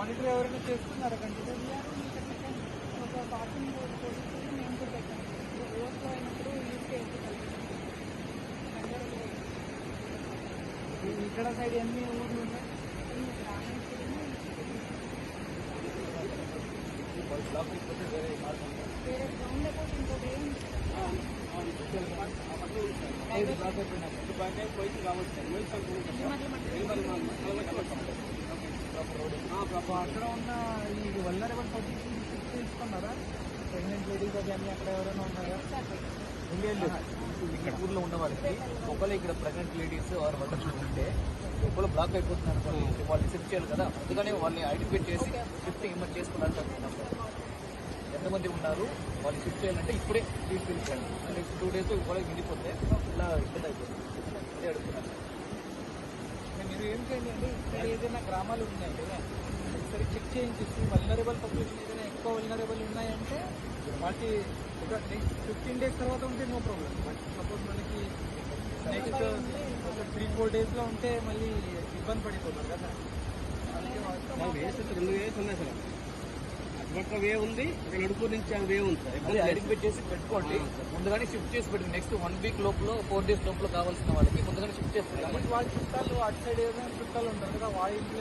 Monitor ఎవరైనా చేస్తున్నారా continue we are ఇక్కడ పెట్టాం ఒక పార్కింగ్ పోలీసులు మేము కూడా పెట్టాం ఓవర్ఫ్లో అయినప్పుడు యూస్కే ఇక్కడ సైడ్ ఎన్ని ఊర్లు ఉన్నాయి గ్రామీణ వేరే గ్రౌండ్ లేకపోతే ఇంకోటి ఏం ఐదు బ్లాక్ అయిపోయినాయి అక్కడ ఉన్న ఈ వల్లరబల్ పబ్లిక్ తీసుకున్నారా? ప్రెగ్నెంట్ లేడీస్ అది అన్ని అక్కడ ఎవరైనా ఉన్నారా? ఇక్కడ ఊర్లో ఉన్న వాళ్ళకి ఒకవేళ ఇక్కడ ప్రెగ్నెంట్ లేడీస్ ఆర్ మదర్స్ ఉంటే ఒకవేళ బ్లాక్ అయిపోతున్నారు అనుకోండి వాళ్ళు షిఫ్ట్ చేయాలి కదా. అందుకని వాళ్ళని ఐడెంటిఫై చేసి షిఫ్టింగ్ ఇమ్మని చేసుకున్నారు ఎంతమంది ఉన్నారు వాళ్ళు షిఫ్ట్ చేయాలంటే ఇప్పుడే తీసుకెళ్ళిపోయాను అంటే టూ డేస్ ఒకవేళ మిగిలిపోతే ఇలా ఇబ్బంది అయిపోతుంది. అదే అడుగుతున్నాను. మీరు ఏం చేయండి అండి ఇక్కడ ఏదైనా గ్రామాలు ఉన్నాయి కదా ఒకసారి చెక్ చేయించేసి వల్నరబుల్ పబ్లిషన్ ఏదైనా ఎక్కువ వల్నరబుల్ ఉన్నాయంటే వాటి ఒక నెక్స్ట్ ఫిఫ్టీన్ డేస్ తర్వాత ఉంటే నో ప్రాబ్లం బట్ సపోజ్ మనకి నెక్స్ట్ ఒక త్రీ ఫోర్ డేస్లో ఉంటే మళ్ళీ ఇబ్బంది పడిపోతారు కదా. అందుకే రెండు వేస్ ఉన్నాయి సార్. అటుపక్క వే ఉంది ఇక్కడ నడుపు నుంచి ఆ వే ఉంది సార్. ఇబ్బంది చేసి పెట్టుకోండి. ముందుగానే షిఫ్ట్ చేసి పెట్టి నెక్స్ట్ వన్ వీక్ లోపల ఫోర్ డేస్ లోపల కావాల్సిన వాళ్ళకి ముందుగానే షిఫ్ట్ చేసి పెట్టుకోండి వాళ్ళ చుట్టాలు అటు సైడ్ ఏదైనా చుట్టాలు ఉంటారు కదా వాళ్ళ ఇంట్లో